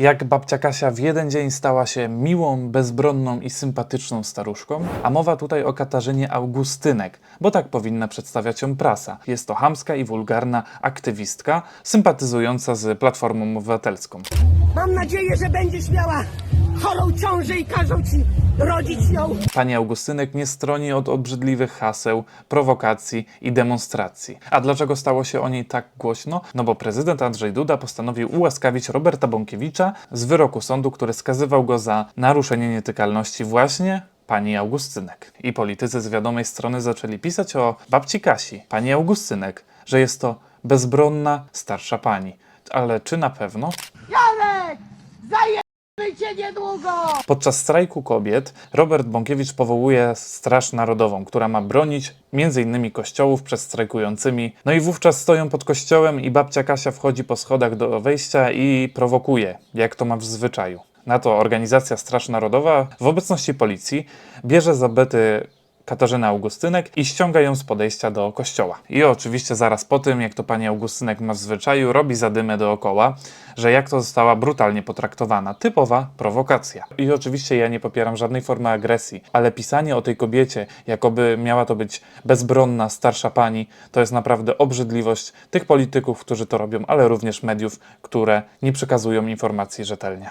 Jak babcia Kasia w jeden dzień stała się miłą, bezbronną i sympatyczną staruszką, a mowa tutaj o Katarzynie Augustynek, bo tak powinna przedstawiać ją prasa. Jest to chamska i wulgarna aktywistka, sympatyzująca z Platformą Obywatelską. Mam nadzieję, że będziesz miała ciążę i każą ci rodzić ją. Pani Augustynek nie stroni od obrzydliwych haseł, prowokacji i demonstracji. A dlaczego stało się o niej tak głośno? No bo prezydent Andrzej Duda postanowił ułaskawić Roberta Bąkiewicza z wyroku sądu, który skazywał go za naruszenie nietykalności właśnie pani Augustynek. I politycy z wiadomej strony zaczęli pisać o babci Kasi, pani Augustynek, że jest to bezbronna, starsza pani. Ale czy na pewno? Janek! Zajemy niedługo! Podczas strajku kobiet Robert Bąkiewicz powołuje Straż Narodową, która ma bronić m.in. kościołów przed strajkującymi. No i wówczas stoją pod kościołem i babcia Kasia wchodzi po schodach do wejścia i prowokuje, jak to ma w zwyczaju. Na to organizacja Straż Narodowa w obecności policji bierze za bety Katarzynę Augustynek i ściąga ją z podejścia do kościoła. I oczywiście zaraz po tym, jak to pani Augustynek ma w zwyczaju, robi zadymę dookoła, że jak to została brutalnie potraktowana. Typowa prowokacja. I oczywiście ja nie popieram żadnej formy agresji, ale pisanie o tej kobiecie, jakoby miała to być bezbronna, starsza pani, to jest naprawdę obrzydliwość tych polityków, którzy to robią, ale również mediów, które nie przekazują informacji rzetelnie.